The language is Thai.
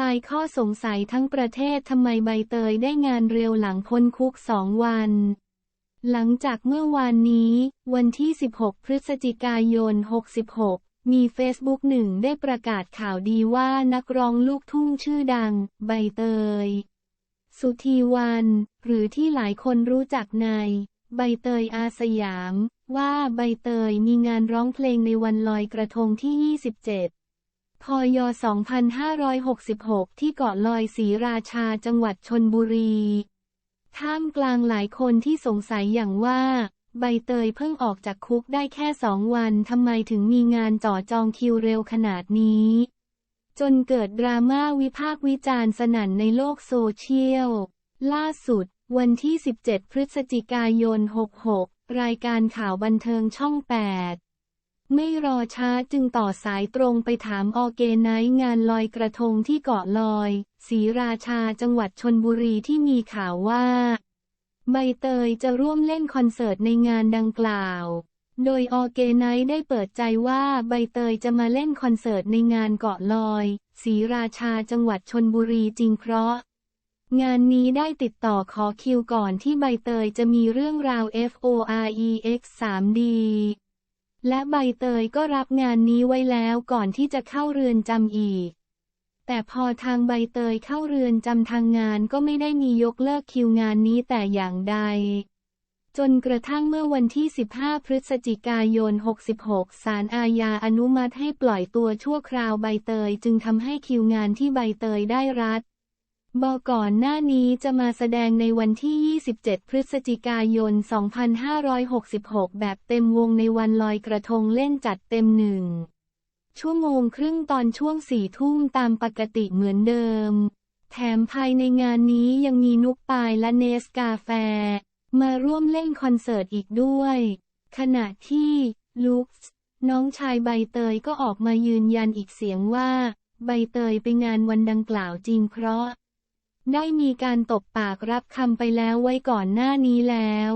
ลายข้อสงสัยทั้งประเทศทำไมใบเตยได้งานเร็วหลังพ้นคุกสองวัน หลังจากเมื่อวานนี้ วันที่ 16 พฤศจิกายน 66 มีเฟซบุ๊กหนึ่งได้ประกาศข่าวดีว่านักร้องลูกทุ่งชื่อดัง ใบเตย สุธีวัน หรือที่หลายคนรู้จักใน ใบเตยอาสยาม ว่าใบเตยมีงานร้องเพลงในวันลอยกระทงที่ 27 พย 2566 ที่เกาะลอยศรีราชาจังหวัดชนบุรี ท่ามกลางหลายคนที่สงสัยอย่างว่า ใบเตยเพิ่งออกจากคุกได้แค่สองวันทำไมถึงมีงานจ่อจองคิวเร็วขนาดนี้ จนเกิดดราม่าวิพากษ์วิจารณ์สนั่นในโลกโซเชียล ล่าสุด วันที่ 17 พฤศจิกายน 66 รายการข่าวบันเทิงช่อง 8 ไม่รอช้าจึงต่อสายตรงไปถามออเกไนซ์งานลอยกระทงที่เกาะลอยศรีราชาจังหวัดชนบุรีที่มีข่าวว่า ใบเตยจะร่วมเล่นคอนเสิร์ตในงานดังกล่าว โดยออเกไนซ์ได้เปิดใจว่าใบเตยจะมาเล่นคอนเสิร์ตในงานเกาะลอยศรีราชาจังหวัดชนบุรีจริงเพราะงานนี้ได้ติดต่อขอคิวก่อนที่ใบเตยจะมีเรื่องราว FOREX 3D และใบเตยก็รับงานนี้ไว้แล้วก่อนที่จะเข้าเรือนจำอีก แต่พอทางใบเตยเข้าเรือนจำทางงานก็ไม่ได้มียกเลิกคิวงานนี้แต่อย่างใด จนกระทั่งเมื่อวันที่ 15 พฤศจิกายน 66 ศาลอาญาอนุมัติให้ปล่อยตัวชั่วคราวใบเตยจึงทำให้คิวงานที่ใบเตยได้รัด บก่อนหน้านี้จะมาแสดงในวันที่ 27 พฤศจิกายน 2566 แบบเต็มวงในวันลอยกระทงเล่นจัดเต็มหนึ่ง ชั่วโมงครึ่งตอนช่วงสี่ทุ่มตามปกติเหมือนเดิม แถมภายในงานนี้ยังมีนุกปายและเนสกาแฟ มาร่วมเล่นคอนเสิร์ตอีกด้วย ขณะที่ลุคน้องชายใบเตยก็ออกมายืนยันอีกเสียงว่า ใบเตยไปงานวันดังกล่าวจริงเพราะ ได้มีการตบปากรับคำไปแล้วไว้ก่อนหน้านี้แล้ว